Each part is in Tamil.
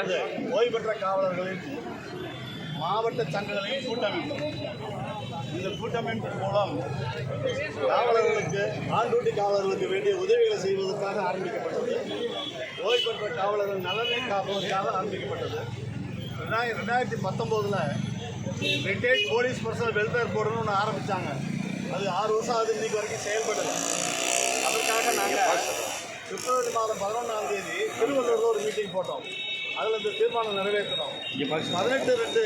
ஐயா ஓய்வு பெற்ற காவலர்களின் மாவட்ட சங்கங்களின் கூட்டமைப்பு. இந்த கூட்டமைப்பின் மூலம் காவலர்களுக்கு ஆண் டியூட்டி காவலர்களுக்கு வேண்டிய உதவிகளை செய்வதற்காக ஆரம்பிக்கப்பட்டது. ஓய்வு பெற்ற காவலர்கள் நலனை காப்பதற்காக ஆரம்பிக்கப்பட்டது. ரெண்டாயிரம் ரெண்டாயிரத்தி பத்தொம்போதில் ரிட்டையர்ட் போலீஸ் பர்சனல் வெல்ஃபேர் போர்டுன்னு ஒன்று ஆரம்பித்தாங்க அது ஆறு வருஷம் ஆகுது இன்னைக்கு வரைக்கும் செயல்படலை அதற்காக நாங்கள் பிப்ரவரி மாதம் பதினொன்றாம் தேதி திருவள்ளூரில் ஒரு மீட்டிங் போட்டோம். அதில் இந்த தீர்மானம் நிறைவேற்றணும். பதினெட்டு ரெண்டு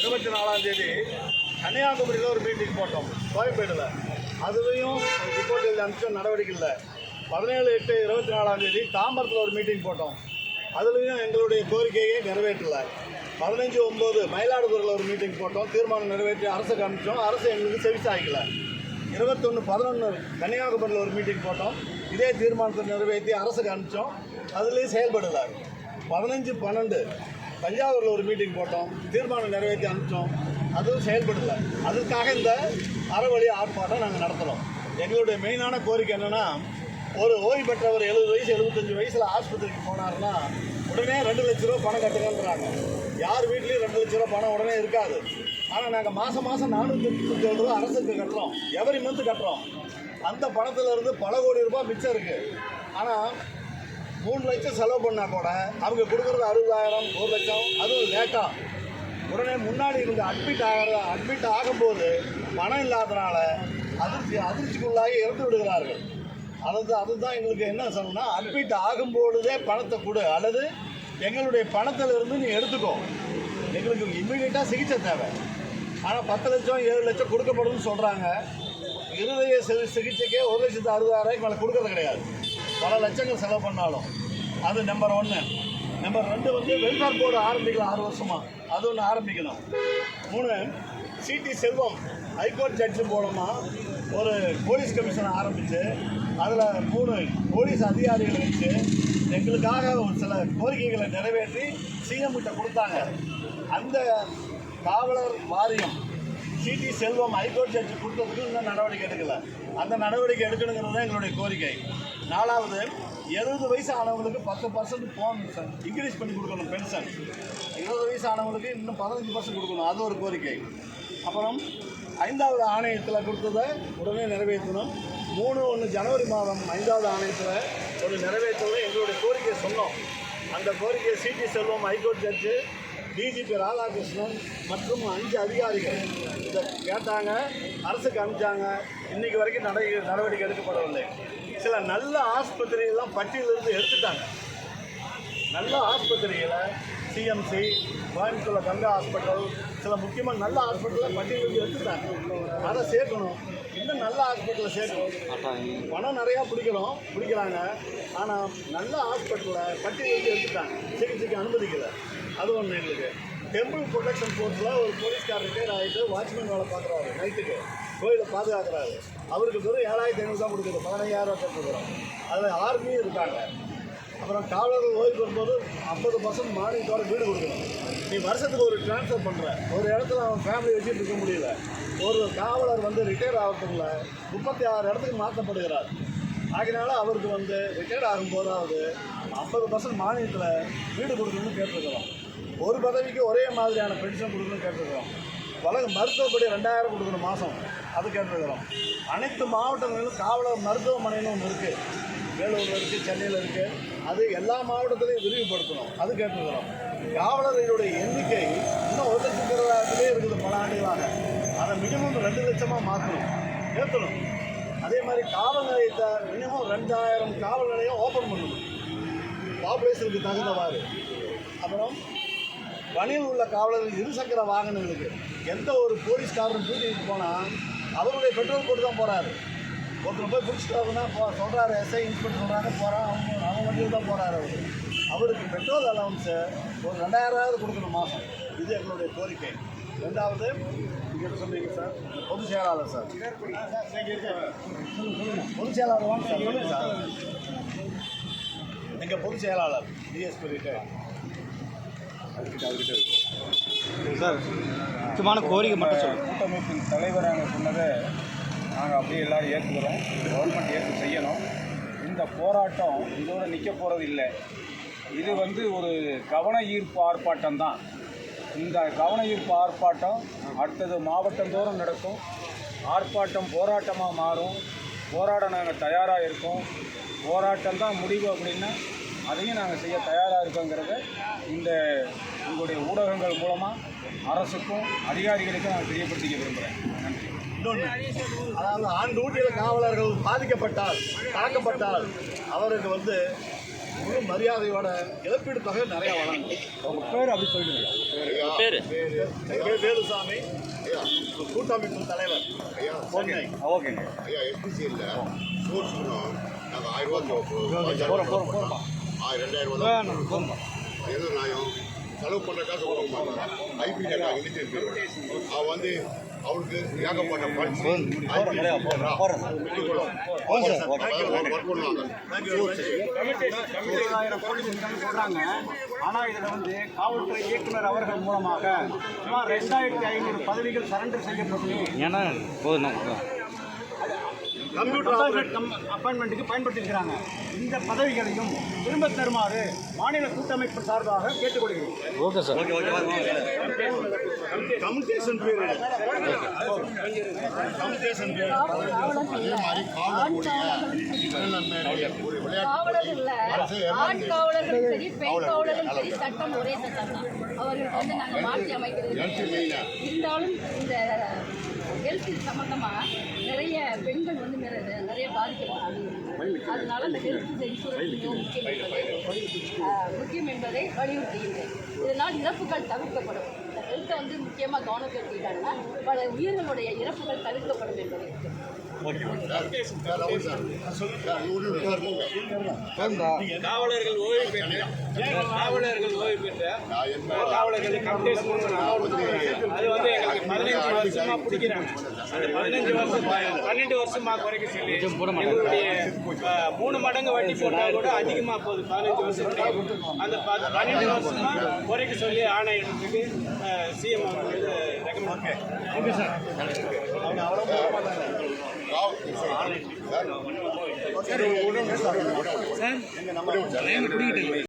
இருபத்தி நாலாம் தேதி கன்னியாகுமரியில் ஒரு மீட்டிங் போட்டோம். கோயம்பேடில். அதுலேயும் ரிப்போர்ட் எழுதி அனுப்பிச்ச நடவடிக்கை இல்லை. பதினேழு எட்டு இருபத்தி நாலாம் தேதி தாம்பரத்தில் ஒரு மீட்டிங் போட்டோம். அதுலேயும் எங்களுடைய கோரிக்கையை நிறைவேற்றலை. பதினஞ்சு ஒம்பது மயிலாடுதுறையில் ஒரு மீட்டிங் போட்டோம். தீர்மானம் நிறைவேற்றி அரசுக்கு அனுப்பிச்சோம் அரசு எங்களுக்கு செவிசாய்க்கல இருபத்தொன்று பதினொன்று கன்னியாகுமரியில் ஒரு மீட்டிங் போட்டோம். இதே தீர்மானத்தை நிறைவேற்றி அரசுக்கு அனுப்பிச்சோம். அதுலேயும் செயல்படலை. பதினஞ்சு பன்னெண்டு. தஞ்சாவூரில் ஒரு மீட்டிங் போட்டோம். தீர்மானம் நிறைவேற்றி அனுப்பிச்சோம். அதுவும் செயல்படலை. அதுக்காக இந்த அறவழி ஆர்ப்பாட்டம் நாங்கள் நடத்துகிறோம் எங்களுடைய மெயினான கோரிக்கை என்னென்னா ஒரு ஓய்வு பெற்றவர் எழுபது வயசு எழுபத்தஞ்சு வயசில் ஆஸ்பத்திரிக்கு போனாருன்னா உடனே ரெண்டு லட்ச ரூபா பணம் கட்டுங்கன்றாங்க யார் வீட்லேயும் ரெண்டு லட்ச ரூபா பணம் உடனே இருக்காது. ஆனால் நாங்கள் மாதம் மாதம் நானூற்றி முப்பத்தி ஏழு ரூபா அரசுக்கு கட்டுறோம். எவரி மந்த் கட்டுறோம். அந்த பணத்தில் இருந்து பல கோடி ரூபாய் மிச்சம் இருக்குது ஆனால் மூணு லட்சம் செலவு பண்ணால் கூட அவங்க கொடுக்குறது அறுபதாயிரம் ஒரு லட்சம். அதுவும் லேட்டாக உடனே முன்னாடி இருந்து அட்மிட் ஆகிற அட்மிட் ஆகும்போது பணம் இல்லாதனால அதிர்ச்சி அதிர்ச்சிக்குள்ளாகி இறந்து விடுகிறார்கள். அதாவது அதுதான் எங்களுக்கு என்ன சொல்லணும்னா அட்மிட் ஆகும்பொழுதே பணத்தை கொடு. அல்லது எங்களுடைய பணத்திலிருந்து நீ எடுத்துக்கோ. எங்களுக்கு இம்மிடியட்டாக சிகிச்சை தேவை. ஆனால் பத்து லட்சம் ஏழு லட்சம் கொடுக்கப்படும்னு சொல்கிறாங்க இருதய சிகிச்சைக்கே ஒரு லட்சத்து அறுபதாயிரம் மேலே கொடுக்கறது கிடையாது. பல லட்சங்கள் செலவு பண்ணாலும் அது நம்பர் ஒன்று நம்பர் ரெண்டு வந்து வெல்ஃபேர் போர்டு ஆரம்பிக்கலாம் ஆறு வருஷமாக அது ஒன்று ஆரம்பிக்கணும். மூணு சிடி செல்வம் ஹைகோர்ட் ஜட்ஜு மூலமாக ஒரு போலீஸ் கமிஷனை ஆரம்பித்து அதில் மூணு போலீஸ் அதிகாரிகளை வச்சு எங்களுக்காக ஒரு சில கோரிக்கைகளை நிறைவேற்றி சிஎம் கிட்ட கொடுத்தாங்க. அந்த காவலர் வாரியம் சிடி செல்வம் ஹைகோர்ட் ஜட்ஜு கொடுத்ததுக்கு இன்னும் நடவடிக்கை எடுக்கல. அந்த நடவடிக்கை எடுக்கணுங்கிறது தான் எங்களுடைய கோரிக்கை. நாலாவது எழுபது வயசு ஆனவங்களுக்கு பத்து பர்சன்ட் போன் இன்க்ரீஸ் பண்ணி கொடுக்கணும் பென்ஷன் இருபது வயசு ஆனவங்களுக்கு இன்னும் பதினஞ்சு பர்சன்ட் கொடுக்கணும். அது ஒரு கோரிக்கை. அப்புறம் ஐந்தாவது ஆணையத்தில் கொடுத்ததை உடனே நிறைவேற்றணும். மூணு ஒன்று ஜனவரி மாதம் ஐந்தாவது ஆணையத்தில் ஒரு நிறைவேற்றணும் எங்களுடைய கோரிக்கையை சொன்னோம். அந்த கோரிக்கையை C T Selvam high court judge DGP Radhakrishnan மற்றும் அஞ்சு அதிகாரிகள். இதை கேட்டாங்க அரசுக்கு அனுப்பிச்சாங்க. இன்னைக்கு வரைக்கும் நடை நடவடிக்கை எடுக்கப்படவில்லை. சில நல்ல ஆஸ்பத்திரியெல்லாம் பட்டியலிருந்து எடுத்துட்டாங்க. நல்ல ஆஸ்பத்திரியில் சிஎம்சி கோயம்புத்தூரில் கங்கா ஹாஸ்பிட்டல் சில முக்கியமாக நல்ல ஹாஸ்பிட்டலில் பட்டியலிருந்து எடுத்துட்டாங்க. அதை சேர்க்கணும். இன்னும் நல்ல ஹாஸ்பிட்டலில் சேர்க்கணும் பணம் நிறையா பிடிக்கிறோம் பிடிக்கிறாங்க. ஆனால் நல்ல ஹாஸ்பிட்டலில் பட்டியலிருந்து எடுத்துட்டாங்க. சிகிச்சைக்கு அனுமதிக்கலை. அது ஒன்று எங்களுக்கு. டெம்பிள் ப்ரொடெக்ஷன் ஃபோர்ஸில் ஒரு போலீஸ்கார் ரிட்டையர் ஆகிட்டு வாட்ச்மேன் வேலை பார்க்குறாரு நைட்டுக்கு கோயிலை பாதுகாக்கிறாரு. அவருக்கு வெறும் ஏழாயிரத்தி ஐநூறு தான் கொடுக்குது. பதினையாயிரம் ரூபா கட்டுக்கிறோம் அதில் ஆர்மியும் இருக்காங்க. அப்புறம் காவலர்கள் ஓய்வு பெறும்போது ஐம்பது பர்சன்ட் மானியத்தோட வீடு கொடுக்கணும். நீ வருஷத்துக்கு ஒரு ட்ரான்ஸ்ஃபர் பண்ணுற ஒரு இடத்துல அவன் ஃபேமிலி வச்சுட்டு இருக்க முடியல. ஒரு காவலர் வந்து ரிட்டையர் ஆகிறதுக்குள்ள முப்பத்தி ஆறு இடத்துக்கு மாற்றப்படுகிறார் ஆகினால அவருக்கு வந்து ரிட்டையர்ட் ஆகும்போதாவது ஐம்பது பர்சன்ட் மானியத்தில் வீடு கொடுக்கணும்னு கேட்டிருக்கிறோம். ஒரு பதவிக்கு ஒரே மாதிரியான பென்ஷன் கொடுக்கணும்னு கேட்டிருக்கிறோம். வழக்கு மருத்துவப்படி ரெண்டாயிரம் கொடுக்கணும் மாதம் அது கேட்டிருக்கிறோம். அனைத்து மாவட்டங்களிலும் காவலர் மருத்துவமனைன்னு ஒன்று இருக்குது வேலூரில் இருக்குது சென்னையில் இருக்குது அது எல்லா மாவட்டத்திலையும் விரிவுபடுத்தணும். அது கேட்டுக்கிறோம் காவலர்களுடைய எண்ணிக்கை இன்னும் ஒரு லட்சம் இருபதாயிரத்திலே இருக்குது பல ஆண்டுகளாக. அதை மினிமம் ரெண்டு லட்சமாக மாற்றணும். ஏற்றணும் அதே மாதிரி காவல் நிலையத்தை மினிமம் ரெண்டாயிரம் காவல் நிலையம் ஓப்பன் பண்ணணும். பாப்புலேஷனுக்கு தகுந்தவாறு. அப்புறம் பணியில் உள்ள காவலர்கள் இருசக்கர வாகனங்களுக்கு எந்த ஒரு போலீஸ்காரரும் டியூட்டிக்கு போனால் அவருடைய பெட்ரோல் போட்டு தான் போகிறாரு ஒருத்தர் போய் பிடிச்சிட்டு வரணும்னா போ சொல்கிறாரு எஸ்ஐ இன்ஸ்பெக்டர் சொல்கிறாங்க போகிறான் அவங்க அவங்க வண்டியில் தான் போகிறாரு அவர். அவருக்கு பெட்ரோல் அலவன்ஸு ஒரு ரெண்டாயிரமாவது கொடுக்கணும் மாதம் இது எங்களுடைய கோரிக்கை. ரெண்டாவது இங்கே சொன்னீங்க சார் பொதுச் செயலாளர் சார் பொதுச் செயலாளர் வாங்க சார் சார் எங்கள் பொதுச் செயலாளர் டிஎஸ்பி ரிட்டையர் சார் முக்கியமான கோரிக்கை மட்டும் கூட்டமைப்பின் தலைவர் நாங்கள் சொன்னதை நாங்கள் அப்படியே எல்லோரும் ஏற்றுக்கிறோம் கவர்மெண்ட் ஏற்று செய்யணும். இந்த போராட்டம் இதோட நிற்க போகிறது இல்லை. இது வந்து ஒரு கவன ஈர்ப்பு ஆர்ப்பாட்டம் தான். இந்த கவன ஈர்ப்பு ஆர்ப்பாட்டம் அடுத்தது மாவட்டந்தோறும் நடக்கும். ஆர்ப்பாட்டம் போராட்டமாக மாறும். போராட நாங்கள் தயாராக இருக்கோம். போராட்டம் தான் முடிவு அப்படின்னா அதையும் நாங்கள் செய்ய தயாராக இருக்கோங்கிறத இந்த உங்களுடைய ஊடகங்கள் மூலமாக அரசுக்கும் அதிகாரிகளுக்கும் நான் தெரியப்படுத்திக்க விரும்புகிறேன் இன்னொன்று அதாவது ஆண் டியூட்டியில் காவலர்கள் பாதிக்கப்பட்டால் தாக்கப்பட்டால் அவருக்கு வந்து முழு மரியாதையோட இழப்பீடு தொகை நிறைய வழங்கும் உங்கள் பேர் அப்படி சொல்லுங்க. பேர்? பேர் வேலுசாமி. கூட்டமைப்பு தலைவர். பொன்னை. ஓகேங்க. ஐயா எஸ்பிசியில் சோர்ஸ் நாங்கள் ஆயிரம் போகிறோம் போகிறோம் ரூபா போகிறோம் ஆயிரம் ரெண்டாயிரம் ரூபா தான் எது நியாயம்? செலவு பண்ணுற காசு கொடுப்பாங்க ஐபி நாங்கள் இணைச்சிருக்கு அவன் வந்து அவனுக்கு ஏகப்பட்ட ஃபண்ட்ஸ் ஒர்க் பண்ணுவாங்க இருபதாயிரம் கோடி சென்றாங்க சொல்றாங்க. ஆனா இதுல வந்து காவல்துறை இயக்குனர் அவர்கள் மூலமாக சுமார் ரெண்டாயிரத்தி ஐநூறு பதவிகள் சரண்டர் செய்யப்பட்டு ஏன்னா கம்ப்யூட்டர் அப்பாயின்மெண்ட்டுக்கு பயன்படுத்தியிருக்கிறாங்க. இந்த பதவிகளையும் திரும்ப தருமாறு மாநில கூட்டமைப்பு சார்பாக கேட்டுக்கொள்கிறேன். Okay sir. Okay okay. Communication period communication அதே மாதிரி காவலர்களுடைய ஒரு விளையாட்டு சட்டம் ஒரே சட்டம் தான். அவர்களுக்கு வந்து நாங்கள் மாற்றி அமைக்கிறது. இருந்தாலும் இந்த ஹெல்த் சம்பந்தமா நிறைய பெண்கள் வந்து நிறைய நிறைய பாதிக்கப்படுறாங்க அதனால அந்த ஹெல்த் இன்சூரன்ஸ் மிகவும் முக்கியம் முக்கியம் என்பதை வலியுறுத்துகின்றேன். இதனால் இறப்புகள் தவிர்க்கப்படும். ஹெல்த்தை வந்து முக்கியமாக கவனம் செலுத்திட்டாங்கன்னா பல உயிர்களுடைய இறப்புகள் தவிர்க்கப்படும் என்பதை. காவலர்கள் ஓய்வு பெற்ற காவலர்கள் ஓய்வு பெற்ற காவலர்கள் அது வந்து எங்களுக்கு பதினஞ்சு வருஷமா பிடிக்கிறாங்க. அந்த பதினஞ்சு வருஷம் பன்னெண்டு வருஷமா குறைக்க சொல்லி எங்களுடைய மூணு மடங்கு வட்டி போட்டா கூட அதிகமா போகுது. பதினஞ்சு வருஷம் அந்த பன்னெண்டு வருஷமா குறைக்க சொல்லி ஆணையிடத்துக்கு சிஎம் அவர்கள் ரெக்கமெண்ட் ஓகே சார் அவங்க அவ்வளோ சார் சார் சார்